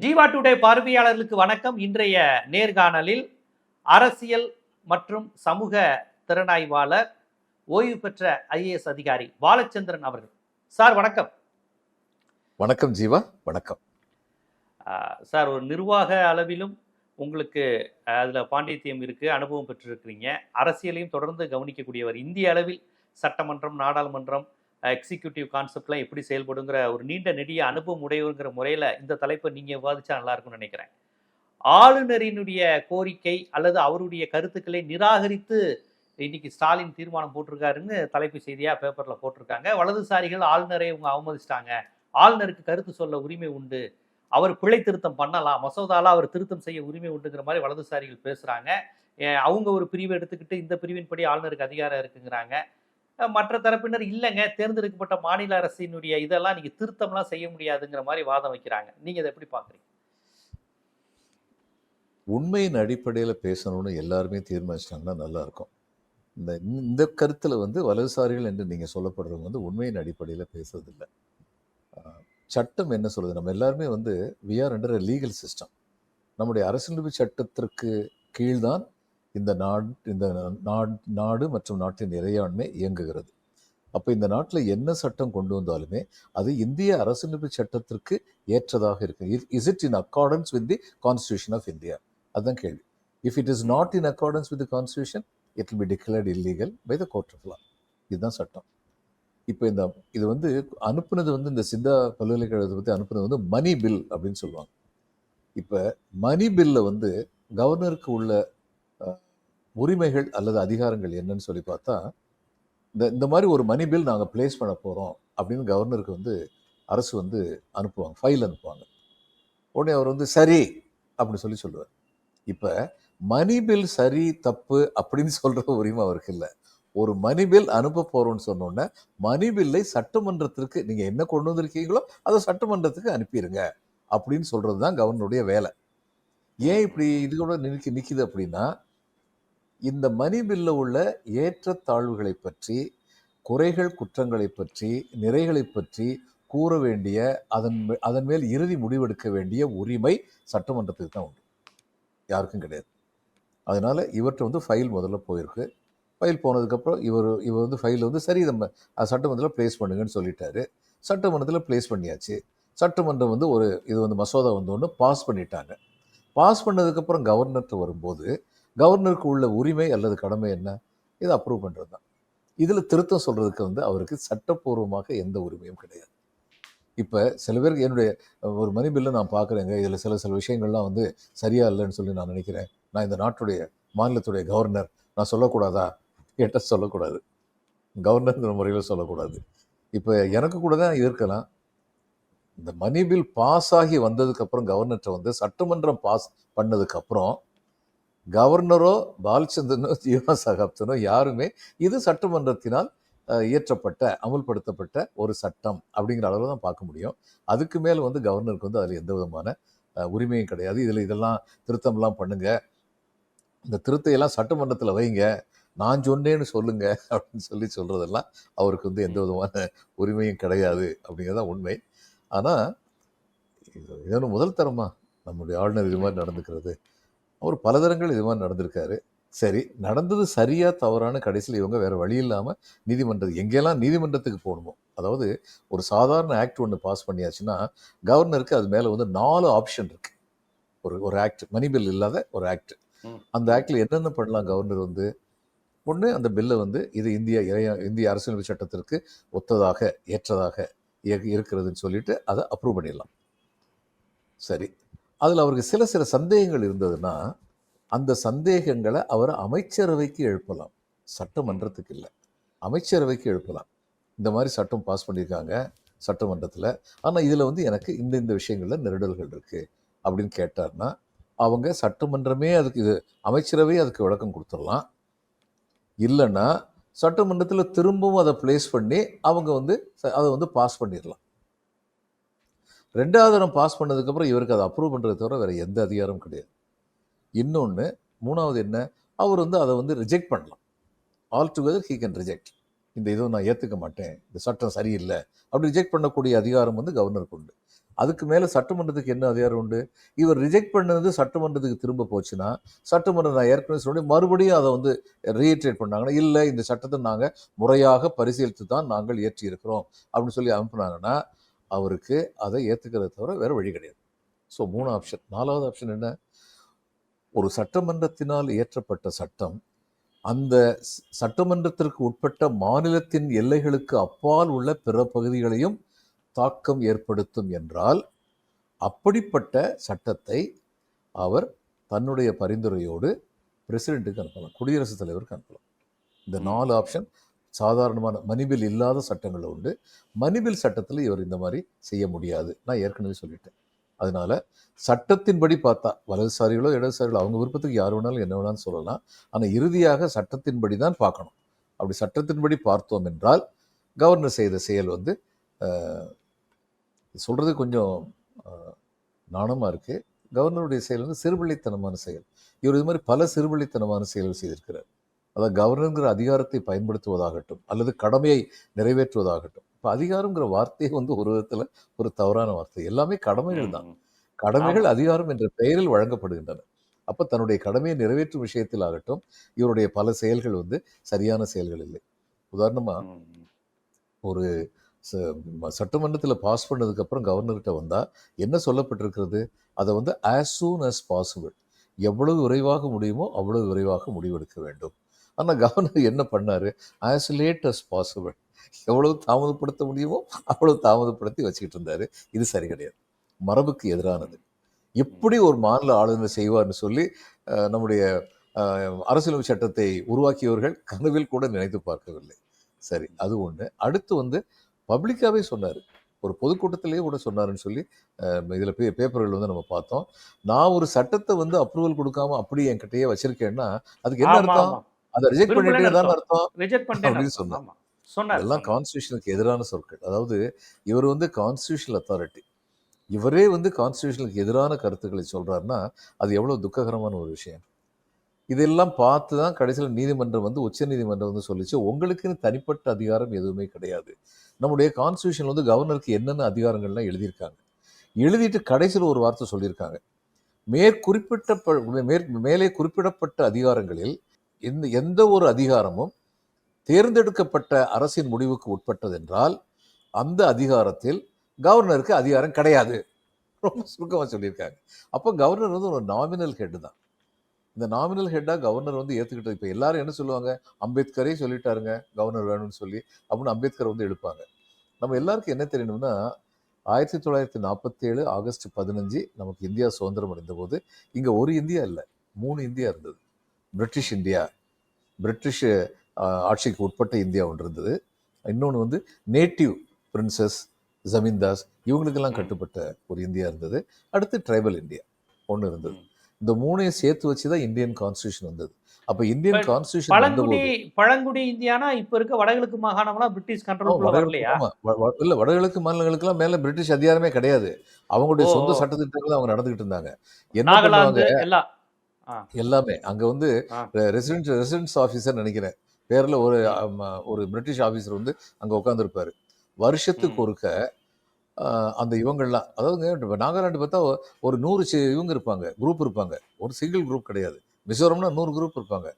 Jeeva today பார்வையாளர்களுக்கு வணக்கம். இன்றைய நேர்காணலில் அரசியல் மற்றும் சமூக திறனாய்வாளர் ஓய்வு பெற்ற ஐஏஎஸ் அதிகாரி பாலச்சந்திரன் அவர்கள். சார் வணக்கம். வணக்கம் ஜீவா வணக்கம். சார் ஒரு நிர்வாக அளவிலும் உங்களுக்கு அதுல பாண்டித்யம் இருக்கு அனுபவம் பெற்றிருக்கிறீங்க. அரசியலையும் தொடர்ந்து கவனிக்கக்கூடியவர் இந்திய அளவில் சட்டமன்றம் நாடாளுமன்றம் எக்ஸிக்யூட்டிவ் கான்செப்ட்லாம் எப்படி செயல்படுங்கிற ஒரு நீண்ட நெடிய அனுபவம் உடையவங்கிற முறையில் இந்த தலைப்பை நீங்கள் விவாதிச்சா நல்லா இருக்கும்னு நினைக்கிறேன். ஆளுநரினுடைய கோரிக்கை அல்லது அவருடைய கருத்துக்களை நிராகரித்து இன்னைக்கு ஸ்டாலின் தீர்மானம் போட்டிருக்காருன்னு தலைப்பு செய்தியாக பேப்பரில் போட்டிருக்காங்க. வலதுசாரிகள் ஆளுநரை இவங்க அவமதிச்சிட்டாங்க. ஆளுநருக்கு கருத்து சொல்ல உரிமை உண்டு. அவர் பிழை திருத்தம் பண்ணலாம். மசோதாவில் அவர் திருத்தம் செய்ய உரிமை உண்டுங்கிற மாதிரி வலதுசாரிகள் பேசுகிறாங்க அவங்க ஒரு பிரிவை எடுத்துக்கிட்டு இந்த பிரிவின்படி ஆளுநருக்கு அதிகாரம் இருக்குங்கிறாங்க. மற்ற தரப்பினர் இல்லைங்க. தேர்ந்தெடுக்கப்பட்ட மாநில அரசினுடைய இதெல்லாம் நீங்கள் திருத்தம்லாம் செய்ய முடியாதுங்கிற மாதிரி வாதம் வைக்கிறாங்க. நீங்க இதை எப்படி பார்க்குறீங்க உண்மையின் அடிப்படையில் பேசணும்னு எல்லாருமே தீர்மானிச்சிட்டாங்கன்னா நல்லா இருக்கும் இந்த இந்த கருத்தில் வந்து வலதுசாரிகள் என்று நீங்கள் சொல்லப்படுறவங்க வந்து உண்மையின் அடிப்படையில் பேசுறதில்ல. சட்டம் என்ன சொல்லுது? நம்ம எல்லாருமே வந்து we are under legal system நம்முடைய அரசியலமைப்பு சட்டத்திற்கு கீழ்தான் இந்த நாடு இந்த நாடு நாடு மற்றும் நாட்டின் இறையாண்மை இயங்குகிறது. அப்போ இந்த நாட்டில் என்ன சட்டம் கொண்டு வந்தாலுமே அது இந்திய அரசியலமைப்பு சட்டத்திற்கு ஏற்றதாக இருக்கு. Is it in accordance with the constitution of India அதுதான் கேள்வி. If it is not in accordance with constitution it will be declared illegal by the court of law இதுதான் சட்டம். இப்போ இந்த இது வந்து அனுப்புனது வந்து இந்த சித்தா பல்கலைக்கழகத்தை பற்றி அனுப்புனது வந்து மணி பில் அப்படின்னு சொல்லுவாங்க. இப்போ மணி பில்லில் வந்து கவர்னருக்கு உள்ள உரிமைகள் அல்லது அதிகாரங்கள் என்னன்னு சொல்லி பார்த்தா இந்த இந்த மாதிரி ஒரு மணி பில் நாங்கள் ப்ளேஸ் பண்ண போகிறோம் அப்படின்னு கவர்னருக்கு வந்து அரசு வந்து அனுப்புவாங்க ஃபைல் அனுப்புவாங்க. உடனே அவர் வந்து சரி அப்படின்னு சொல்லி சொல்லுவார். இப்போ மணி பில் சரி தப்பு அப்படின்னு சொல்கிற உரிமை அவருக்கு இல்லை. ஒரு மணி பில் அனுப்ப போகிறோம்னு சொன்னோன்னே மணி பில்லை சட்டமன்றத்திற்கு நீங்கள் என்ன கொண்டு வந்திருக்கீங்களோ அதை சட்டமன்றத்துக்கு அனுப்பிடுங்க அப்படின்னு சொல்கிறது தான் கவர்னருடைய வேலை. ஏன் இப்படி இது கூட நிற்கி நிற்கிது அப்படின்னா இந்த மணி பில்ல உள்ள ஏற்றத்தாழ்வுகளை பற்றி குறைகள் குற்றங்களை பற்றி நிறைகளை பற்றி கூற வேண்டிய அதன் அதன் மேல் இறுதி முடிவெடுக்க வேண்டிய உரிமை சட்டமன்றத்துக்கு தான் உண்டு. யாருக்கும் கிடையாது. அதனால இவற்றை வந்து ஃபைல் முதல்ல போயிருக்கு. ஃபைல் போனதுக்கப்புறம் இவர் இவர் வந்து ஃபைல் வந்து சரி நம்ம சட்டமன்றத்தில் ப்ளேஸ் பண்ணுங்கன்னு சொல்லிட்டாரு. சட்டமன்றத்தில் ப்ளேஸ் பண்ணியாச்சு. சட்டமன்றம் வந்து ஒரு இது வந்து மசோதா வந்து ஒன்று பாஸ் பண்ணிட்டாங்க. பாஸ் பண்ணதுக்கப்புறம் கவர்னர்கிட்ட வரும்போது கவர்னருக்கு உள்ள உரிமை அல்லது கடமை என்ன? இதை அப்ரூவ் பண்ணுறது தான். இதில் திருத்தம் சொல்கிறதுக்கு வந்து அவருக்கு சட்டப்பூர்வமாக எந்த உரிமையும் கிடையாது. இப்போ சில பேருக்கு என்னுடைய ஒரு மணி பில்லை நான் பார்க்குறேங்க. இதில் சில சில விஷயங்கள்லாம் வந்து சரியா இல்லைன்னு சொல்லி நான் நினைக்கிறேன். நான் இந்த நாட்டுடைய மாநிலத்துடைய கவர்னர். நான் சொல்லக்கூடாதா? கேட்டால் சொல்லக்கூடாது. கவர்னர்ங்கிற முறையில் சொல்லக்கூடாது. இப்போ எனக்கு கூட தான் இருக்கலாம். இந்த மணி பில் பாஸ் ஆகி வந்ததுக்கப்புறம் கவர்னர்கிட்ட வந்து சட்டமன்றம் பாஸ் பண்ணதுக்கப்புறம் கவர்னரோ பாலச்சந்திரனோ ஜீவா சகாப்தனோ யாருமே இது சட்டமன்றத்தினால் இயற்றப்பட்ட அமுல்படுத்தப்பட்ட ஒரு சட்டம் அப்படிங்கிற அளவில் தான் பார்க்க முடியும். அதுக்கு மேலே வந்து கவர்னருக்கு வந்து அதில் எந்த விதமான உரிமையும் கிடையாது. இதில் இதெல்லாம் திருத்தம்லாம் பண்ணுங்க. இந்த திருத்தையெல்லாம் சட்டமன்றத்தில் வைங்க. நான் சொன்னேன்னு சொல்லுங்க அப்படின்னு சொல்லி சொல்கிறதெல்லாம் அவருக்கு வந்து எந்த விதமான உரிமையும் கிடையாது அப்படிங்கிறதான் உண்மை. ஆனால் இது இது முதல் தரமா நம்முடைய ஆளுநர் இது மாதிரி நடந்துக்கிறது. அவர் பல தரங்கள் இது மாதிரி நடந்திருக்காரு. சரி நடந்தது சரியா தவறான கடைசியில் இவங்க வேற வழி இல்லாமல் நீதிமன்றம் எங்கெல்லாம் நீதிமன்றத்துக்கு போகணுமோ அதாவது ஒரு சாதாரண ஆக்ட் ஒன்று பாஸ் பண்ணியாச்சுன்னா கவர்னருக்கு அது மேலே வந்து நாலு ஆப்ஷன் இருக்கு. ஒரு ஒரு ஆக்ட் மணி பில் இல்லாத ஒரு ஆக்ட். அந்த ஆக்டில் என்னென்ன பண்ணலாம் கவர்னர் வந்து? ஒன்று அந்த பில்லை வந்து இது இந்திய இறைய- இந்திய அரசியலமைப்பு சட்டத்திற்கு ஒத்ததாக ஏற்றதாக இருக்கிறதுன்னு சொல்லிட்டு அதை அப்ரூவ் பண்ணிடலாம். சரி அதில் அவருக்கு சில சில சந்தேகங்கள் இருந்ததுன்னா அந்த சந்தேகங்களை அவர் அமைச்சரவைக்கு எழுப்பலாம். சட்டமன்றத்துக்கு இல்லை. அமைச்சரவைக்கு எழுப்பலாம். இந்த மாதிரி சட்டம் பாஸ் பண்ணியிருக்காங்க சட்டமன்றத்தில். ஆனால் இதில் வந்து எனக்கு இந்த இந்த விஷயங்களில் நெருடல்கள் இருக்குது அப்படின்னு கேட்டார்னா அவங்க சட்டமன்றமே அதுக்கு இது அமைச்சரவே அதுக்கு விளக்கம் கொடுத்துடலாம். இல்லைன்னா சட்டமன்றத்தில் திரும்பவும் அதை ப்ளேஸ் பண்ணி அவங்க வந்து அதை வந்து பாஸ் பண்ணிடலாம். ரெண்டாவது தரம் பாஸ் பண்ணதுக்கப்புறம் இவருக்கு அதை அப்ரூவ் பண்ணுறது தவிர வேறு எந்த அதிகாரமும் கிடையாது. இன்னொன்று மூணாவது என்ன? அவர் வந்து அதை வந்து ரிஜெக்ட் பண்ணலாம். All together he can reject இந்த இதை நான் ஏற்றுக்க மாட்டேன். இந்த சட்டம் சரியில்லை. அப்படி ரிஜெக்ட் பண்ணக்கூடிய அதிகாரம் வந்து கவர்னருக்கு உண்டு. அதுக்கு மேலே சட்டமன்றத்துக்கு என்ன அதிகாரம் உண்டு? இவர் ரிஜெக்ட் பண்ணது சட்டமன்றத்துக்கு திரும்ப போச்சுன்னா சட்டமன்றம் நான் ஏற்கனவே சொன்னேன் மறுபடியும் அதை வந்து ரீட்ரேட் பண்ணாங்கன்னா இல்லை இந்த சட்டத்தை நாங்கள் முறையாக பரிசீலித்து தான் நாங்கள் இயற்றி இருக்கிறோம் அப்படின்னு சொல்லி அனுப்புனாங்கன்னா அவருக்கு அதை ஏற்றுக்கிறத தவிர வேற வழி கிடையாது. ஸோ மூணு ஆப்ஷன் நாலாவது ஆப்ஷன் என்ன? ஒரு சட்டமன்றத்தினால் இயற்றப்பட்ட சட்டம் அந்த சட்டமன்றத்திற்கு உட்பட்ட மாநிலத்தின் எல்லைகளுக்கு அப்பால் உள்ள பிற பகுதிகளையும் தாக்கம் ஏற்படுத்தும் என்றால் அப்படிப்பட்ட சட்டத்தை அவர் தன்னுடைய பரிந்துரையோடு பிரசிடென்ட்டுக்கு அனுப்பலாம். குடியரசுத் தலைவருக்கு அனுப்பலாம். இந்த. நாலு ஆப்ஷன் சாதாரணமான மணிபில் இல்லாத சட்டங்கள் உண்டு. மணிபில் சட்டத்தில் இவர் இந்த மாதிரி செய்ய முடியாது. நான் ஏற்கனவே சொல்லிட்டேன். அதனால சட்டத்தின்படி பார்த்தா வலதுசாரிகளோ இடதுசாரிகளோ அவங்க விருப்பத்துக்கு யார் வேணாலும் என்ன வேணாலும் சொல்லலாம். ஆனால் இறுதியாக சட்டத்தின்படி தான் பார்க்கணும். அப்படி சட்டத்தின்படி பார்த்தோம் என்றால் கவர்னர் செய்த செயல் வந்து சொல்கிறது கொஞ்சம் நாணமாக இருக்குது கவர்னருடைய செயல் வந்து சிறுபிள்ளைத்தனமான செயல். இவர் இது மாதிரி பல சிறுபிள்ளைத்தனமான செயல்கள் செய்திருக்கிறார். அதாவது கவர்னருங்கிற அதிகாரத்தை பயன்படுத்துவதாகட்டும் அல்லது கடமையை நிறைவேற்றுவதாகட்டும். இப்போ அதிகாரங்கிற வார்த்தையே வந்து ஒரு விதத்தில் ஒரு தவறான வார்த்தை. எல்லாமே கடமைகள் தான். கடமைகள் அதிகாரம் என்ற பெயரில் வழங்கப்படுகின்றன. அப்ப தன்னுடைய கடமையை நிறைவேற்றும் விஷயத்தில் ஆகட்டும் இவருடைய பல செயல்கள் வந்து சரியான செயல்கள் இல்லை. உதாரணமா ம், ம். ஒரு சட்டமன்றத்தில் பாஸ் பண்ணதுக்கு அப்புறம் கவர்னர்கிட்ட வந்தா என்ன சொல்லப்பட்டிருக்கிறது? அதை வந்து as soon as possible. எவ்வளவு விரைவாக முடியுமோ அவ்வளவு விரைவாக முடிவெடுக்க வேண்டும். ஆனா கவர்னர் என்ன பண்ணாரு? as late as possible. எவ்வளவு தாமதப்படுத்த முடியுமோ அவ்வளவு தாமதப்படுத்தி வச்சுக்கிட்டு இருந்தாரு. இது சரி கிடையாது. மரபுக்கு எதிரானது. எப்படி ஒரு மாநில ஆளுநர் செய்வார்னு சொல்லி நம்முடைய அரசியலமைப்பு சட்டத்தை உருவாக்கியவர்கள் கனவில் கூட நினைத்து பார்க்கவில்லை. சரி அது ஒண்ணு. அடுத்து வந்து பப்ளிக்காவே சொன்னார். ஒரு பொதுக்கூட்டத்திலேயே கூட சொன்னாருன்னு சொல்லி இதுல பே பேப்பர்கள் வந்து நம்ம பார்த்தோம். நான் ஒரு சட்டத்தை வந்து அப்ரூவல் கொடுக்காம அப்படி என்கிட்டயே வச்சிருக்கேன்னா அதுக்கு என்ன அர்த்தம்? அதை ரிஜெக்ட் பண்ணிட்டே தான் அர்த்தம். ரிஜெக்ட். சொன்னார். சொன்னார் இதெல்லாம் சொன்னார். கான்ஸ்டியூஷனுக்கு எதிரான சொற்கள் அதாவது இவர் வந்து கான்ஸ்டியூஷனல் அத்தாரிட்டி இவரே வந்து கான்ஸ்டியூஷனுக்கு எதிரான கருத்துக்களை சொல்றாருன்னா அது எவ்வளவு துக்ககரமான ஒரு விஷயம் இதெல்லாம் பார்த்து தான் கடைசியில் நீதிமன்றம் வந்து உச்ச நீதிமன்றம் வந்து சொல்லிச்சு உங்களுக்குன்னு தனிப்பட்ட அதிகாரம் எதுவுமே கிடையாது நம்முடைய கான்ஸ்டியூஷன் வந்து கவர்னருக்கு என்னென்ன அதிகாரங்கள்லாம் எழுதியிருக்காங்க எழுதிட்டு கடைசியில் ஒரு வார்த்தை சொல்லியிருக்காங்க மேற்குறிப்பிட்ட மேலே குறிப்பிடப்பட்ட அதிகாரங்களில் இந்த எந்த ஒரு அதிகாரமும் தேர்ந்தெடுக்கப்பட்ட அரசின் முடிவுக்கு உட்பட்டதென்றால் அந்த அதிகாரத்தில் கவர்னருக்கு அதிகாரம் கிடையாது. ரொம்ப சுருக்கமாக சொல்லியிருக்காங்க. அப்போ கவர்னர் வந்து ஒரு நாமினல் ஹெட் தான். இந்த நாமினல் ஹெட்டாக கவர்னர் வந்து ஏற்றுக்கிட்டது இப்போ எல்லாரும் என்ன சொல்லுவாங்க? அம்பேத்கரே சொல்லிட்டாருங்க கவர்னர் வேணும்னு சொல்லி அப்படின்னு அம்பேத்கர் வந்து எடுப்பாங்க நம்ம எல்லாருக்கும் என்ன தெரியணும்னா ஆயிரத்தி தொள்ளாயிரத்தி நாற்பத்தேழு ஆகஸ்ட் பதினஞ்சு நமக்கு இந்தியா சுதந்திரம் அடைந்த போது இங்கே ஒரு இந்தியா இல்லை மூணு இந்தியா இருந்தது. பிரிட்டிஷ் இந்தியா பிரிட்டிஷ் ஆட்சிக்கு உட்பட்ட இந்தியா ஒன்று இருந்தது. இன்னொன்று வந்து நேட்டிவ் பிரின்சஸ் ஜமீன்தாஸ் இவங்களுக்கெல்லாம். கட்டுப்பட்ட ஒரு இந்தியா இருந்தது. அடுத்து ட்ரைபல் இந்தியா ஒன்று இருந்தது. இந்த மூணையும் சேர்த்து வச்சு தான் இந்தியன் கான்ஸ்டியூஷன் வந்தது. அப்போ இந்தியன் கான்ஸ்டியூஷன் பழங்குடி இந்தியானா இப்ப இருக்க வடகிழக்கு மாகாணம்லாம் பிரிட்டிஷ் வ- இல்ல வடகிழக்கு மாநிலங்களுக்கெல்லாம் மேல பிரிட்டிஷ் அதிகாரமே கிடையாது. அவங்களுடைய சொந்த. சட்டத்திட்டங்களை அவங்க நடந்துகிட்டு இருந்தாங்க. என்ன பண்ணுவாங்க? எல்லாம். அங்க வந்து. ரெசிடென்ட் ரெசிடென்ஸ் ஆஃபீஸர் நினைக்கிறேன். பேர்ல ஒரு ஒரு பிரிட்டிஷ் ஆஃபீஸர் வந்து அங்க உட்காந்துருப்பாரு வருஷத்துக்கு. ஒருக்க அந்த இவங்கள்லாம் அதாவது நாகாலாந்து பார்த்தா ஒரு நூறு இவங்க இருப்பாங்க குரூப் இருப்பாங்க. ஒரு சிங்கிள் குரூப் கிடையாது. மிசோரம்னா நூறு குரூப் இருப்பாங்க.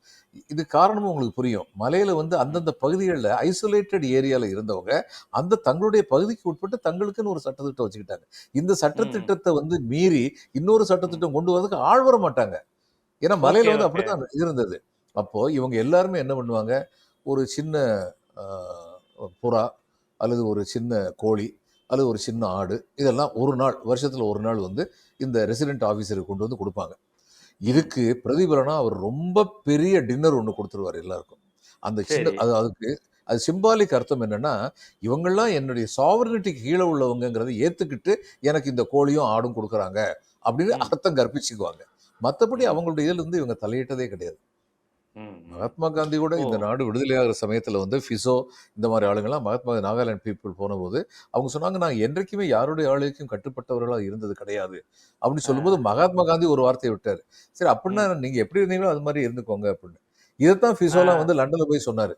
இது காரணமும் உங்களுக்கு புரியும். மலையில வந்து அந்தந்த பகுதிகளில் ஐசோலேட்டட் ஏரியால இருந்தவங்க அந்த தங்களுடைய பகுதிக்கு உட்பட்டு தங்களுக்குன்னு ஒரு சட்டத்திட்டம் வச்சுக்கிட்டாங்க. இந்த சட்டத்திட்டத்தை வந்து மீறி இன்னொரு சட்டத்திட்டம் கொண்டு வரதுக்கு ஆள் வர மாட்டாங்க. ஏன்னா மலையில வந்து ஓகே. அப்படித்தான் இருந்தது. அப்போ இவங்க எல்லாருமே என்ன பண்ணுவாங்க? ஒரு சின்ன புறா அல்லது ஒரு சின்ன கோழி அல்லது ஒரு சின்ன ஆடு இதெல்லாம் ஒரு நாள் வருஷத்துல ஒரு நாள் வந்து இந்த ரெசிடென்ட் ஆஃபீஸருக்கு கொண்டு வந்து கொடுப்பாங்க. இதுக்கு பிரதிபலனா அவர் ரொம்ப பெரிய டின்னர் ஒன்று கொடுத்துருவார் எல்லாருக்கும். அந்த சின்ன அது அதுக்கு அது சிம்பாலிக் அர்த்தம் என்னன்னா இவங்கெல்லாம் என்னுடைய சாவரனிட்டிக்கு கீழே உள்ளவங்கங்கிறத ஏத்துக்கிட்டு எனக்கு இந்த கோழியும் ஆடும் கொடுக்குறாங்க அப்படின்னு. அர்த்தம் கற்பிச்சுக்குவாங்க. மற்றபடி ம். அவங்களுடைய இதுல இருந்து இவங்க தலையிட்டதே கிடையாது. ம், ம். மகாத்மா காந்தி கூட இந்த நாடு விடுதலையாகிற சமயத்துல வந்து ஃபிசோ இந்த மாதிரி ஆளுங்கெல்லாம் மகாத்மா நாகாலாந்து பீப்புள் போனபோது அவங்க சொன்னாங்க நான் என்றைக்குமே யாருடைய ஆளுக்கும் கட்டுப்பட்டவர்களா இருந்தது கிடையாது. அப்படின்னு சொல்லும்போது மகாத்மா காந்தி ஒரு வார்த்தையை விட்டாரு. சரி அப்படின்னா ம். நீங்க எப்படி இருந்தீங்களோ அது மாதிரி இருந்துக்கோங்க அப்படின்னு. இதைத்தான் ஃபிசோலாம் வந்து லண்டன்ல போய் சொன்னாரு.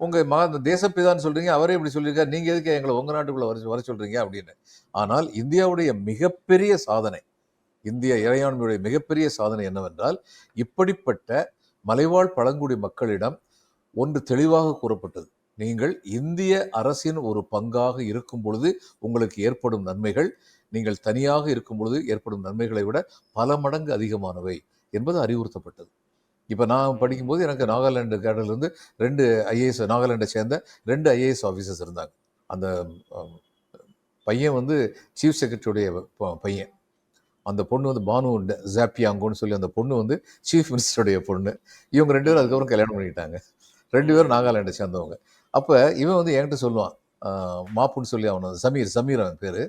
உங்க மகா தேசப்பிதான்னு சொல்றீங்க அவரே இப்படி சொல்லியிருக்காரு. நீங்க எதுக்கு எங்களை உங்க நாட்டுக்குள்ள வர வர சொல்றீங்க? அப்படின்னு. ஆனால் இந்தியாவுடைய மிகப்பெரிய சாதனை இந்திய இறையாண்மையுடைய மிகப்பெரிய சாதனை என்னவென்றால் இப்படிப்பட்ட மலைவாழ் பழங்குடி மக்களிடம் ஒன்று தெளிவாக கூறப்பட்டது. நீங்கள் இந்திய அரசின் ஒரு பங்காக இருக்கும் பொழுது உங்களுக்கு ஏற்படும் நன்மைகள் நீங்கள் தனியாக இருக்கும் பொழுது ஏற்படும் நன்மைகளை விட பல மடங்கு அதிகமானவை என்பது அறிவுறுத்தப்பட்டது. இப்போ நான் படிக்கும்போது எனக்கு நாகாலாந்து கேடலேருந்து இருந்து ரெண்டு ஐஏஎஸ் நாகாலாண்டை சேர்ந்த ரெண்டு ஐஏஎஸ் ஆஃபீஸர்ஸ் இருந்தாங்க. அந்த பையன் வந்து சீஃப் செக்ரட்டரியுடைய ப- பையன். அந்த பொண்ணு வந்து பானு ஜாப்பியாங்கோன்னு சொல்லி அந்த பொண்ணு வந்து சீஃப் மினிஸ்டருடைய பொண்ணு. இவங்க ரெண்டு பேரும் அதுக்கப்புறம் கல்யாணம் பண்ணிக்கிட்டாங்க ரெண்டு பேரும் நாகாலாண்டை சேர்ந்தவங்க. அப்போ இவன் வந்து என்கிட்ட சொல்லுவான் மாப்புன்னு சொல்லி அவன் சமீர் சமீர் அவன் பேர்.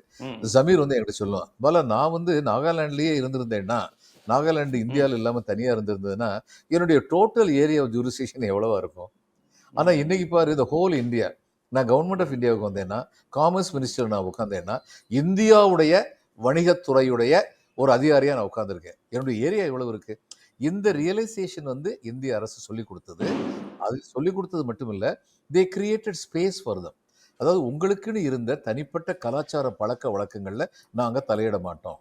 சமீர் வந்து என்கிட்ட சொல்லுவான் பல நான் வந்து நாகாலாண்ட்லயே இருந்திருந்தேன்னா நாகாலாந்து இந்தியாவில் இல்லாமல் தனியாக இருந்திருந்ததுன்னா என்னுடைய டோட்டல் ஏரியா ஆஃப் ஜூரிஸ்டிக்ஷன் எவ்வளவா இருக்கும்? ஆனால் இன்னைக்கு பாரு இந்த ஹோல் இந்தியா நான் கவர்மெண்ட் ஆஃப் இந்தியாவுக்கு வந்தேன்னா காமர்ஸ் மினிஸ்டர் நான் உட்காந்தேன்னா இந்தியாவுடைய வணிகத்துறையுடைய ஒரு அதிகாரியாக நான் உட்காந்துருக்கேன் என்னுடைய ஏரியா எவ்வளவு இருக்கு? இந்த ரியலைசேஷன் வந்து இந்திய அரசு சொல்லிக் கொடுத்தது. அது சொல்லி கொடுத்தது மட்டும் இல்லை they created space for them அதாவது உங்களுக்குன்னு இருந்த தனிப்பட்ட கலாச்சார பழக்க வழக்கங்களில் நாங்கள் தலையிட மாட்டோம்.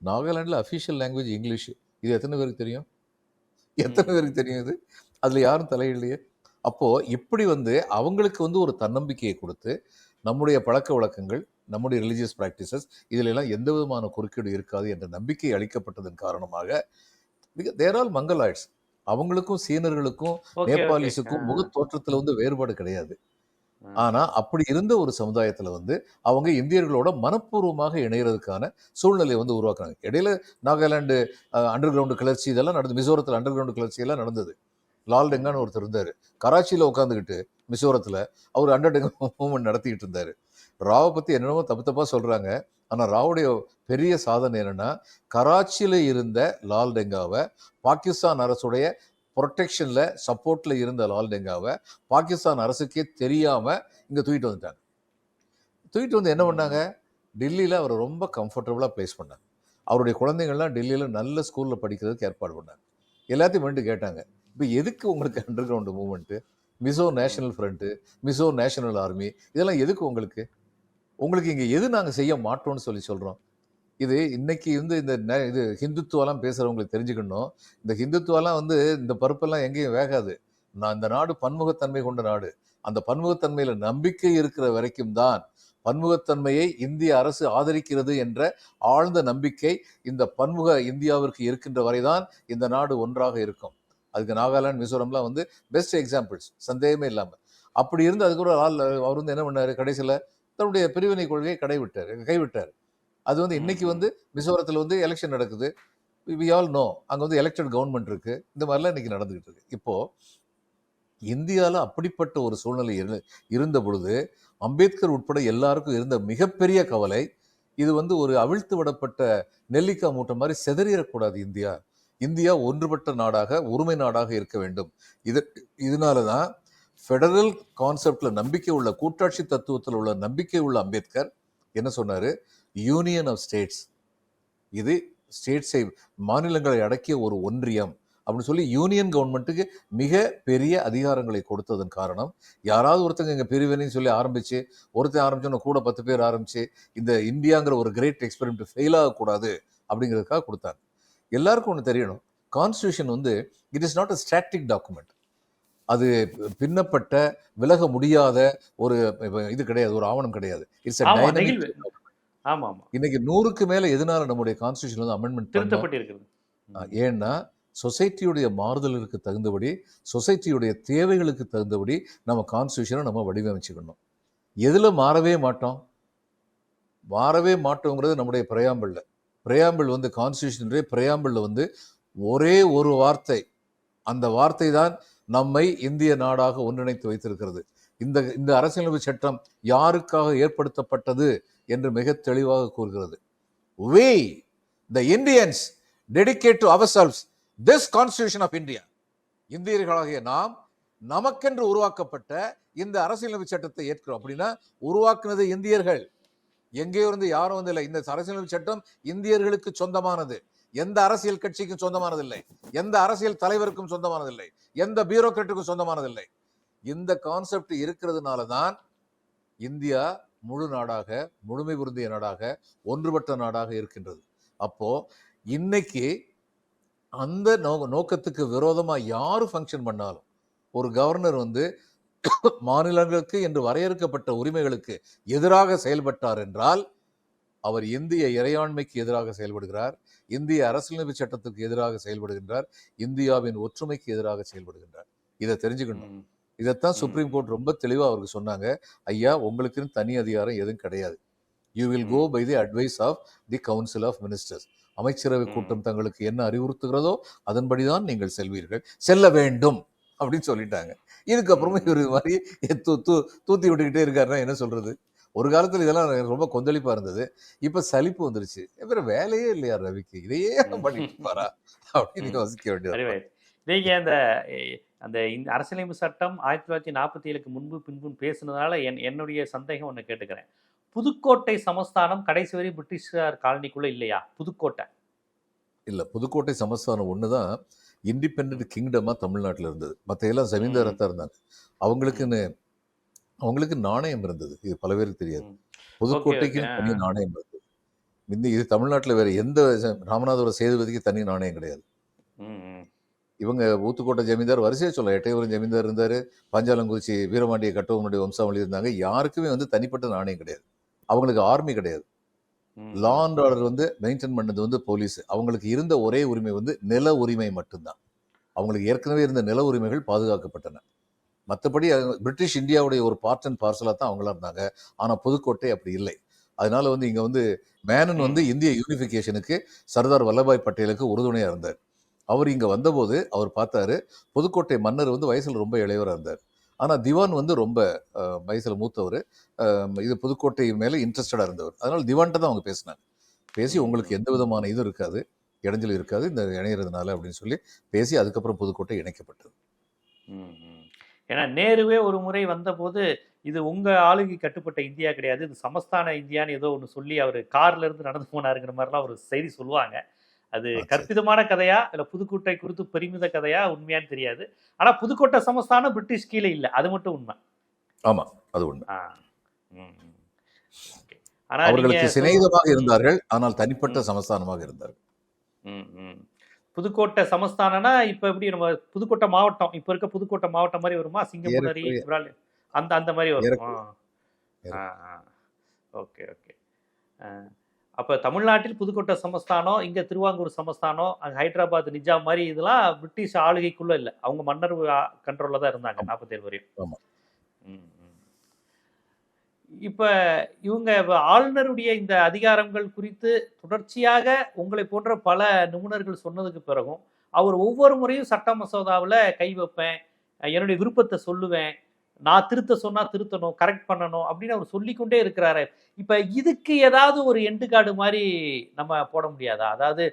நாகாலாண்டில் அஃபிஷியல் லாங்குவேஜ் இங்கிலீஷ் இது எத்தனை பேருக்கு தெரியும்? எத்தனை பேருக்கு தெரியும் இது? அதில் யாரும் தலையிடலையே? அப்போது இப்படி வந்து அவங்களுக்கு வந்து ஒரு தன்னம்பிக்கையை கொடுத்து நம்முடைய பழக்க வழக்கங்கள் நம்முடைய ரிலீஜியஸ் ப்ராக்டிசஸ் இதுல எல்லாம் எந்த விதமான குறுக்கீடு இருக்காது என்ற நம்பிக்கை அளிக்கப்பட்டதன் காரணமாக தேர் ஆல் மங்கலாய்ட்ஸ் அவங்களுக்கும் சீனர்களுக்கும். நேபாளிஸுக்கும். முக தோற்றத்துல வந்து வேறுபாடு கிடையாது. ஆனா அப்படி இருந்த ஒரு சமுதாயத்துல வந்து அவங்க இந்தியர்களோட மனப்பூர்வமாக இணையறதுக்கான சூழ்நிலையை வந்து உருவாக்குறாங்க இடையில நாகாலாந்து அண்டர் கிரவுண்டு கிளர்ச்சி இதெல்லாம் நடந்து மிசோரத்தில் அண்டர் கிரவுண்டு கிளர்ச்சி எல்லாம் நடந்தது லால் டெங்கான்னு ஒருத்தர் இருந்தாரு கராச்சியில உட்காந்துக்கிட்டு மிசோரத்துல அவர் அண்டர் டெங்கா மூவ்மெண்ட் நடத்திக்கிட்டு இருந்தாரு ராவை பத்தி என்னென்னமோ தப்பு தப்பா சொல்றாங்க. ஆனா ராவுடைய பெரிய சாதனை என்னன்னா கராச்சியில இருந்த லால் டெங்காவை பாகிஸ்தான் அரசுடைய ப்ரொடெக்ஷன்ல சப்போர்ட்ல இருந்த லால் டெங்காவை பாகிஸ்தான் அரசுக்கே தெரியாம இங்க தூக்கிட்டு வந்துட்டாங்க. தூக்கிட்டு வந்து என்ன பண்ணாங்க? டெல்லியில அவரை ரொம்ப கம்ஃபர்டபுளா பிளேஸ் பண்ணாங்க. அவருடைய குழந்தைங்கள்லாம் டெல்லியில நல்ல ஸ்கூல்ல படிக்கிறதுக்கு ஏற்பாடு பண்ணாங்க. எல்லாத்தையும் வந்துட்டு கேட்டாங்க. இப்போ எதுக்கு உங்களுக்கு underground movement Mizo national front Mizo national army இதெல்லாம் எதுக்கு உங்களுக்கு? உங்களுக்கு இங்கே எது நாங்கள் செய்ய மாட்டோம்னு சொல்லி சொல்கிறோம் இது இன்னைக்கு வந்து இந்த இது ஹிந்துத்துவெல்லாம் பேசுகிறவங்களுக்கு தெரிஞ்சுக்கணும். இந்த ஹிந்துத்துவெல்லாம் வந்து இந்த பருப்பெல்லாம் எங்கேயும் வேகாது. நான் இந்த நாடு பன்முகத்தன்மை கொண்ட நாடு. அந்த பன்முகத்தன்மையில் நம்பிக்கை இருக்கிற வரைக்கும் தான் பன்முகத்தன்மையை இந்திய அரசு ஆதரிக்கிறது என்ற ஆழ்ந்த நம்பிக்கை இந்த பன்முக இந்தியாவிற்கு இருக்கின்ற வரைதான் இந்த நாடு ஒன்றாக இருக்கும். அதுக்கு நாகாலாந்து மிசோரம்லாம் வந்து பெஸ்ட் எக்ஸாம்பிள்ஸ் சந்தேகமே இல்லாமல் அப்படி இருந்து அதுக்கு ஒரு ஆள் அவர் வந்து என்ன பண்ணார் கடைசியில் தன்னுடைய பிரிவினை கொள்கையை கடைவிட்டார் கைவிட்டார். அது வந்து இன்னைக்கு வந்து மிசோரத்தில் வந்து எலெக்ஷன் நடக்குது. வி ஆல் நோ அங்கே வந்து எலெக்டட் கவர்மெண்ட் இருக்கு. இந்த மாதிரிலாம் இன்னைக்கு நடந்துகிட்டு இருக்கு. இப்போ இந்தியாவில் அப்படிப்பட்ட ஒரு சூழ்நிலை இரு- இருந்த பொழுது அம்பேத்கர் உட்பட எல்லாருக்கும் இருந்த மிகப்பெரிய கவலை இது வந்து ஒரு அவிழ்த்து விடப்பட்ட நெல்லிக்காய் மூட்டை மாதிரி செதறிடக்கூடாது இந்தியா. இந்தியா ஒன்றுபட்ட நாடாக ஒருமை நாடாக இருக்க வேண்டும். இது இதனால தான் ஃபெடரல் கான்செப்டில் நம்பிக்கை உள்ள கூட்டாட்சி தத்துவத்தில் உள்ள நம்பிக்கை உள்ள அம்பேத்கர் என்ன சொன்னார்? யூனியன் ஆஃப் ஸ்டேட்ஸ் இது ஸ்டேட்ஸை மாநிலங்களை அடக்கிய ஒரு ஒன்றியம் அப்படின்னு சொல்லி யூனியன் கவர்மெண்ட்டுக்கு மிக பெரிய அதிகாரங்களை கொடுத்ததன் காரணம் யாராவது ஒருத்தங்க இங்கே பிரிவினைன்னு சொல்லி ஆரம்பிச்சு ஒருத்தர் ஆரம்பிச்சோன்னு கூட பத்து பேர் ஆரம்பிச்சு இந்த இந்தியாங்கிற ஒரு கிரேட் எக்ஸ்பெரிமெண்ட் ஃபெயில் ஆகக்கூடாது அப்படிங்கிறதுக்காக கொடுத்தாங்க. எல்லாருக்கும் ஒன்று தெரியணும் கான்ஸ்டியூஷன் வந்து it is not a static document அது பின்னப்பட்ட விலக முடியாத ஒரு இது கிடையாது ஒரு ஆவணம் கிடையாது. இட்ஸ் ஆமா, இன்னைக்கு நூறுக்கு மேல எதனால நம்முடைய கான்ஸ்டியூஷன் வந்து அமெண்ட்மெண்ட் திருத்தப்பட்டிருக்கிறது. ஏன்னா சொசைட்டியுடைய மாறுதலுக்கு தகுந்தபடி சொசைட்டியுடைய தேவைகளுக்கு தகுந்தபடி நம்ம கான்ஸ்டியூஷனை நம்ம வடிவமைச்சுக்கணும். எதுல மாறவே மாட்டோம்? மாறவே மாட்டோங்கிறது நம்முடைய பிரயாம்பிள்ல பிரயாம்பிள் வந்து கான்ஸ்டியூஷனுடைய பிரயாம்பிள்ல வந்து ஒரே ஒரு வார்த்தை. அந்த வார்த்தை தான் நம்மை இந்திய நாடாக ஒன்றிணைத்து வைத்திருக்கிறது. இந்த இந்த அரசியலமைப்பு சட்டம் யாருக்காக ஏற்படுத்தப்பட்டது என்று மிக தெளிவாக கூறுகிறது. We the Indians dedicate to ourselves this constitution of India இந்தியர்களாகிய நாம் நமக்கென்று உருவாக்கப்பட்ட இந்த அரசியலமைப்பு சட்டத்தை ஏற்கிறோம். அப்படின்னா உருவாக்குனது இந்தியர்கள். எங்கேயோ இருந்து யாரும் வந்து இல்லை இந்த அரசியலமைப்பு சட்டம் இந்தியர்களுக்கு சொந்தமானது. எந்த அரசியல் கட்சிக்கும் சொந்தமானதில்லை. எந்த அரசியல் தலைவருக்கும் சொந்தமானதில்லை. எந்த பியூரோக்ராட்டுக்கும் சொந்தமானதில்லை. இந்த கான்செப்ட் இருக்கிறதுனால தான் இந்தியா முழு நாடாக முழுமை பொருந்திய நாடாக ஒன்றுபட்ட நாடாக இருக்கின்றது. அப்போ இன்னைக்கு அந்த நோ நோக்கத்துக்கு விரோதமாக யார் ஃபங்க்ஷன் பண்ணாலும் ஒரு கவர்னர் வந்து மாநிலங்களுக்கு என்று வரையறுக்கப்பட்ட உரிமைகளுக்கு எதிராக செயல்பட்டார் என்றால் அவர் இந்திய இறையாண்மைக்கு எதிராக செயல்படுகிறார். இந்திய அரசியலமைப்பு சட்டத்துக்கு எதிராக செயல்படுகின்றார். இந்தியாவின் ஒற்றுமைக்கு எதிராக செயல்படுகின்றார். இதை தெரிஞ்சுக்கணும். இதைத்தான். சுப்ரீம் கோர்ட் ரொம்ப தெளிவா அவருக்கு சொன்னாங்க. ஐயா உங்களுக்குன்னு தனி அதிகாரம் எதுவும் கிடையாது. You will go by the advice of the council of ministers அமைச்சரவை. கூட்டம் தங்களுக்கு என்ன அறிவுறுத்துகிறதோ அதன்படிதான் நீங்கள் செல்வீர்கள். செல்ல வேண்டும் அப்படின்னு சொல்லிட்டாங்க. இதுக்கப்புறமா இவர் இது மாதிரி தூ தூ தூத்தி விட்டுக்கிட்டே இருக்காருன்னா என்ன சொல்றது? ஒரு காலத்துல இதெல்லாம் ரொம்ப கொந்தளிப்பா இருந்தது. இப்ப சலிப்பு வந்துருச்சு. வேற வேலையே இல்லையா ரவிக்கு? இதையே. பண்ணிட்டு இருப்பாரா? அப்படின்னு. யோசிக்க வேண்டியது நீங்க அந்த அந்த இந்த அரசியலமைப்பு சட்டம் ஆயிரத்தி தொள்ளாயிரத்தி நாற்பத்தி ஏழுக்கு முன்பு பின்பும் பேசுனதுனால என் என்னுடைய சந்தேகம் ஒன்று கேட்டுக்கிறேன். புதுக்கோட்டை சமஸ்தானம் கடைசி வரை பிரிட்டிஷார் காலனிக்குள்ள இல்லையா? புதுக்கோட்டை. இல்ல புதுக்கோட்டை சமஸ்தானம் ஒண்ணுதான் இண்டிபெண்ட் கிங்டமா தமிழ்நாட்டுல இருந்தது. மத்த எல்லாம் ஜமீன்தாரா தான் இருந்தாங்க அவங்களுக்குன்னு அவங்களுக்கு நாணயம் இருந்தது. இது பல பேருக்கு தெரியாது. புதுக்கோட்டைக்கு. தனி நாணயம் இருந்தது. இந்த இது தமிழ்நாட்டுல வேற எந்த ராமநாதபுரம் சேதுபதிக்கு தனி நாணயம் கிடையாது. இவங்க ஊத்துக்கோட்டை ஜமீன்தார் வரிசையா சொல்ல எட்டயபுரம் ஜமீன்தார் இருந்தாரு பஞ்சாலங்குறிச்சி வீரமாண்டிய கட்டபொம்மனுடைய வம்சாவளி இருந்தாங்க. யாருக்குமே வந்து தனிப்பட்ட நாணயம் கிடையாது. அவங்களுக்கு ஆர்மி கிடையாது. லா அண்ட் ஆர்டர் வந்து மெயின்டைன் பண்ணது வந்து போலீஸ். அவங்களுக்கு இருந்த ஒரே உரிமை வந்து நில உரிமை மட்டும்தான். அவங்களுக்கு ஏற்கனவே இருந்த நில உரிமைகள் பாதுகாக்கப்பட்டன. மற்றபடி பிரிட்டிஷ் இந்தியாவுடைய ஒரு பார்ட் அண்ட் பார்சலாக தான் அவங்களா இருந்தாங்க. ஆனால் புதுக்கோட்டை அப்படி இல்லை. அதனால வந்து இங்க வந்து மேனன் வந்து இந்திய யூனிஃபிகேஷனுக்கு சர்தார் வல்லபாய் பட்டேலுக்கு உறுதுணையா இருந்தார். அவர் இங்க வந்தபோது அவர் பார்த்தாரு புதுக்கோட்டை மன்னர் வந்து வயசுல ரொம்ப இளையவரா இருந்தார். ஆனா திவான் வந்து ரொம்ப வயசுல மூத்தவர். இது புதுக்கோட்டை மேல இன்ட்ரெஸ்டடா இருந்தவர். அதனால திவான்கிட்ட தான் அவங்க பேசினாங்க. பேசி உங்களுக்கு. எந்த விதமான இது இருக்காது. இடைஞ்சல் இருக்காது. இந்த இணையறதுனால அப்படின்னு சொல்லி பேசி அதுக்கப்புறம் புதுக்கோட்டை இணைக்கப்பட்டது. ஏன்னா நேருவே ஒரு முறை வந்தபோது இது உங்க ஆளுகை கட்டுப்பட்ட இந்தியா கிடையாது இது சமஸ்தான இந்தியான்னு ஏதோ ஒன்று சொல்லி அவர் கார்ல இருந்து நடந்து போனாருங்கிற மாதிரிலாம் ஒரு செய்தி சொல்லுவாங்க அது. கற்பிதமான கதையா இல்ல புதுக்கோட்டை குறித்து பெருமித கதையா உண்மையான்னு தெரியாது ஆனா புதுக்கோட்டை சமஸ்தானம் பிரிட்டிஷ் கீழே இல்லை அது மட்டும் உண்மை ஆமா அது ஒண்ணு ஆ. ம், ம். Okay. ஆனா நீங்க அவர்களுக்கு சிநேகிதமாக இருந்தார்கள் ஆனால் தனிப்பட்ட. சமஸ்தானமாக இருந்தார்கள் ம், ம். புதுக்கோட்டை சமஸ்தானம்னா இப்ப எப்படி நம்ம புதுக்கோட்டை மாவட்டம் இப்ப இருக்க புதுக்கோட்டை மாவட்டம் மாதிரி வருமா? விராலி அந்த அந்த மாதிரி வரும். Okay okay. அப்ப தமிழ்நாட்டில் புதுக்கோட்டை சமஸ்தானம் இங்க திருவாங்கூர் சமஸ்தானம் அங்க ஹைதராபாத் நிஜாம் மாதிரி இதெல்லாம் பிரிட்டிஷ் ஆளுகைக்குள்ள இல்ல. அவங்க மன்னர் கண்ட்ரோல்ல தான் இருந்தாங்க. நாற்பத்தேழு வரையும். இப்ப இவங்க ஆளுநருடைய இந்த அதிகாரங்கள் குறித்து தொடர்ச்சியாக உங்களை போன்ற பல நிபுணர்கள் சொன்னதுக்கு பிறகும் அவர் ஒவ்வொரு முறையும் சட்ட மசோதாவில் கை வைப்பேன் என்னுடைய விருப்பத்தை சொல்லுவேன் நான் திருத்த சொன்னா திருத்தணும் கரெக்ட் பண்ணணும் அப்படின்னு அவர் சொல்லிக்கொண்டே இருக்கிறாரு. இப்ப இதுக்கு ஏதாவது ஒரு எண்டு கார்டு மாதிரி நம்ம போட முடியாதா? அதாவது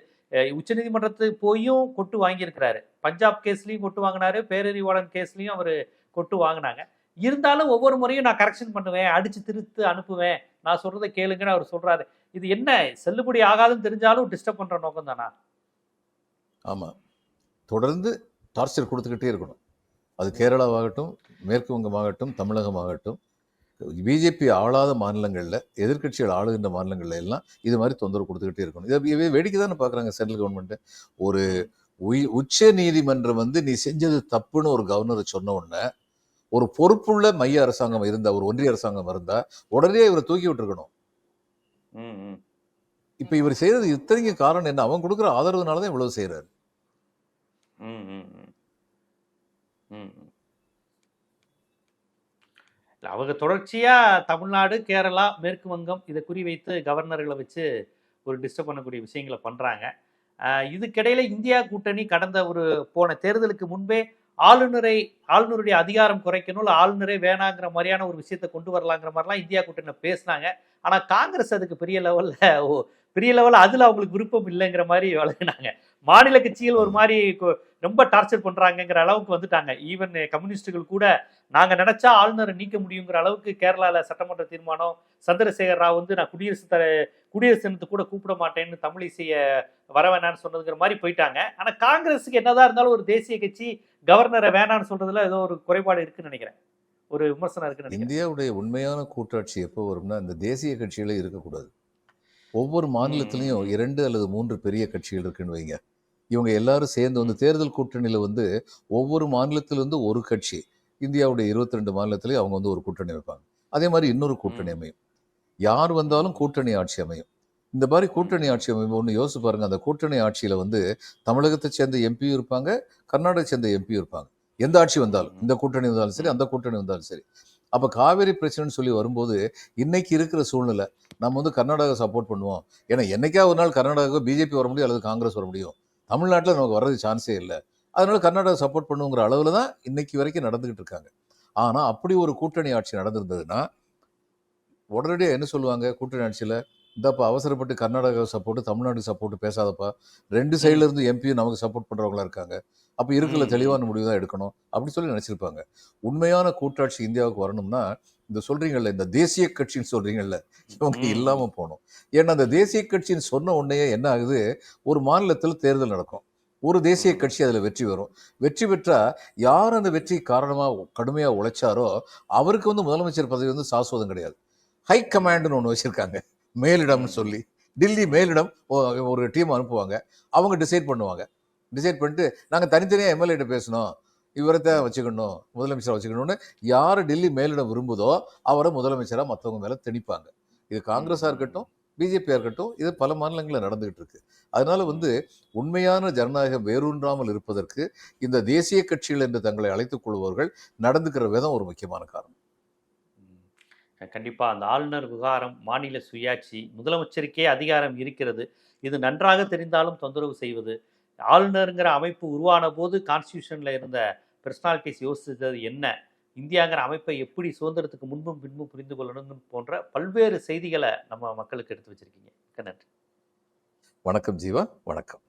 உச்சநீதிமன்றத்துக்கு போயும் கொட்டு வாங்கியிருக்கிறாரு. பஞ்சாப் கேஸ்லயும் கொட்டு வாங்கினாரு பேரறிவாளன் கேஸ்லயும் அவர் கொட்டு வாங்கினாங்க. இருந்தாலும் ஒவ்வொரு முறையும் நான் கரெக்ஷன் பண்ணுவேன் அடிச்சு திருத்து அனுப்புவேன். நான் சொல்றதை கேளுங்கன்னு அவர் சொல்றாரு. இது என்ன? செல்லுபடி ஆகாதுன்னு தெரிஞ்சாலும் டிஸ்டர்ப் பண்ற நோக்கம் தானா? ஆமா. தொடர்ந்து டார்ச்சர் கொடுத்துக்கிட்டே இருக்கணும். அது கேரளாவாகட்டும் மேற்கு வங்கமாகட்டும் தமிழகமாகட்டும் பிஜேபி ஆளாத மாநிலங்களில் எதிர்க்கட்சிகள் ஆளுகின்ற மாநிலங்களில் எல்லாம் இது மாதிரி தொந்தரவு கொடுத்துக்கிட்டே இருக்கணும். இதை இவை வேடிக்கை தானே பார்க்குறாங்க சென்ட்ரல் கவர்மெண்ட்டு ஒரு உய்- உச்ச நீதிமன்றம் வந்து நீ செஞ்சது தப்புன்னு ஒரு கவர்னர் சொன்ன உடனே ஒரு பொறுப்புள்ள மைய அரசாங்கம் இருந்தா ஒரு ஒன்றிய அரசாங்கம் இருந்தா உடனே இவரை தூக்கி விட்டுருக்கணும். இப்ப இவர் செய்யறது இத்தனைக்கு காரணம் என்ன? அவன் கொடுக்குற ஆதரவுனால தான் இவ்வளவு செய்யறாரு அவங்க தொடர்ச்சியா தமிழ்நாடு கேரளா மேற்கு வங்கம் இதை குறிவைத்து கவர்னர்களை வச்சு ஒரு டிஸ்டர்ப் பண்ணக்கூடிய விஷயங்களை பண்றாங்க. இதுக்கிடையில இந்தியா கூட்டணி கடந்த ஒரு போன தேர்தலுக்கு முன்பே ஆளுநரை ஆளுநருடைய அதிகாரம் குறைக்கணும் இல்லை ஆளுநரே வேணாங்கிற மாதிரியான ஒரு விஷயத்தை கொண்டு வரலாங்கிற மாதிரிலாம் இந்தியா கூட்டணி பேசினாங்க. ஆனால் காங்கிரஸ் அதுக்கு பெரிய லெவலில் ஓ பெரிய லெவலில் அதில் அவங்களுக்கு விருப்பம் இல்லைங்கிற மாதிரி வழங்கினாங்க மாநில கட்சிகள் ஒரு மாதிரி ரொம்ப டார்ச்சர் பண்றாங்கங்கிற அளவுக்கு வந்துட்டாங்க. ஈவன் கம்யூனிஸ்டுகள் கூட நாங்க நினைச்சா ஆளுநரை நீக்க முடியுங்கிற அளவுக்கு கேரளால சட்டமன்ற தீர்மானம் சந்திரசேகர் ராவ் வந்து நான் குடியரசு த குடியரசு தினத்தை கூட கூப்பிட மாட்டேன்னு தமிழிசைய வர வேணாம்னு சொன்னதுங்கிற மாதிரி போயிட்டாங்க. ஆனா காங்கிரஸுக்கு என்னதான் இருந்தாலும் ஒரு தேசிய கட்சி கவர்னரை வேணாம்னு சொல்றதுல ஏதோ ஒரு குறைபாடு இருக்குன்னு நினைக்கிறேன். ஒரு விமர்சனம் இருக்குன்னு நினைக்கிறேன். இந்தியாவுடைய உண்மையான கூட்டாட்சி எப்போ வரும்னா இந்த தேசிய கட்சிகளே இருக்கக்கூடாது. ஒவ்வொரு மாநிலத்திலையும். இரண்டு அல்லது மூன்று பெரிய கட்சிகள் இருக்குன்னு வைங்க. இவங்க எல்லாரும் சேர்ந்து வந்து தேர்தல் கூட்டணியில வந்து ஒவ்வொரு மாநிலத்திலிருந்து ஒரு கட்சி இந்தியாவுடைய இருபத்தி ரெண்டு மாநிலத்திலையும் அவங்க வந்து ஒரு கூட்டணி வைப்பாங்க. அதே மாதிரி இன்னொரு கூட்டணி. அமையும். யார் வந்தாலும் கூட்டணி ஆட்சி அமையும். இந்த மாதிரி கூட்டணி ஆட்சி அமையும் ஒன்று யோசிச்சு பாருங்க. அந்த கூட்டணி ஆட்சியில வந்து தமிழகத்தை சேர்ந்த எம்பியும் இருப்பாங்க கர்நாடகத்தை சேர்ந்த எம்பியும் இருப்பாங்க. எந்த ஆட்சி வந்தாலும் இந்த கூட்டணி வந்தாலும் சரி அந்த கூட்டணி வந்தாலும் சரி. அப்ப காவேரி பிரச்சனைன்னு சொல்லி வரும்போது இன்னைக்கு இருக்கிற சூழ்நிலை நம்ம வந்து கர்நாடகா சப்போர்ட் பண்ணுவோம். ஏன்னா என்னைக்கா ஒரு நாள் கர்நாடகா பிஜேபி வர முடியும் அல்லது காங்கிரஸ் வர முடியும்? தமிழ்நாட்டில் நமக்கு வர்றது சான்ஸே இல்லை. அதனால கர்நாடகா சப்போர்ட் பண்ணுங்கிற அளவில் தான் இன்னைக்கு வரைக்கும் நடந்துகிட்டு இருக்காங்க. ஆனால் அப்படி ஒரு கூட்டணி ஆட்சி நடந்திருந்ததுன்னா உடனடியாக என்ன சொல்லுவாங்க? கூட்டணி ஆட்சியில் இந்தப்பா அவசரப்பட்டு கர்நாடகா சப்போர்ட் தமிழ்நாடு சப்போர்ட் பேசாதப்பா. ரெண்டு சைடுல இருந்து எம்பியும் நமக்கு சப்போர்ட் பண்றவங்களா இருக்காங்க. அப்ப இருக்குல்ல ம். தெளிவான முடிவு தான் எடுக்கணும். அப்படின்னு சொல்லி நினைச்சிருப்பாங்க. உண்மையான கூட்டாட்சி இந்தியாவுக்கு வரணும்னா இந்த சொல்றீங்கல்ல இந்த தேசிய கட்சின்னு சொல்றீங்கல்ல இவங்க. இல்லாம போகணும் ஏன்னா அந்த தேசிய கட்சின்னு சொன்ன உடனே என்ன ஆகுது? ஒரு மாநிலத்தில் தேர்தல் நடக்கும். ஒரு தேசிய கட்சி அதுல வெற்றி பெறும். வெற்றி பெற்றா யார் அந்த வெற்றி காரணமா கடுமையா உழைச்சாரோ அவருக்கு வந்து முதலமைச்சர் பதவி வந்து சாஸ்வதம் கிடையாது. ஹை கமாண்ட்னு ஒன்று வச்சிருக்காங்க. மேலிடம்னு சொல்லி. டில்லி மேலிடம் ஒரு டீம் அனுப்புவாங்க. அவங்க டிசைட் பண்ணுவாங்க. டிசைட் பண்ணிட்டு நாங்கள் தனித்தனியாக எம்எல்ஏட்ட பேசணும். இவரை தான் வச்சுக்கணும் முதலமைச்சரை வச்சுக்கணும்னு யார் டெல்லி மேலிடம் விரும்புதோ அவரை முதலமைச்சராக மற்றவங்க மேலே திணிப்பாங்க. இது காங்கிரஸாக இருக்கட்டும் பிஜேபியாக இருக்கட்டும் இது பல மாநிலங்களில் நடந்துகிட்டு இருக்கு. அதனால வந்து உண்மையான ஜனநாயகம் வேரூன்றாமல் இருப்பதற்கு இந்த தேசிய கட்சிகள் என்று தங்களை அழைத்துக் கொள்பவர்கள் நடந்துக்கிற விதம் ஒரு முக்கியமான காரணம். ம். கண்டிப்பா அந்த ஆளுநர் விவகாரம் மாநில சுயாட்சி முதலமைச்சருக்கே அதிகாரம் இருக்கிறது. இது நன்றாக தெரிந்தாலும் தொந்தரவு செய்வது. ஆளுநருங்கிற அமைப்பு உருவான போது கான்ஸ்டியூஷன்ல இருந்த பெர்சனாலிட்டிஸ் யோசித்தது என்ன? இந்தியாங்கிற அமைப்பை எப்படி சுதந்திரத்துக்கு முன்பும் பின்பும் புரிந்து கொள்ளணும் போன்ற பல்வேறு செய்திகளை நம்ம மக்களுக்கு எடுத்து வச்சிருக்கீங்க. மிக்க நன்றி. வணக்கம் ஜீவா வணக்கம்.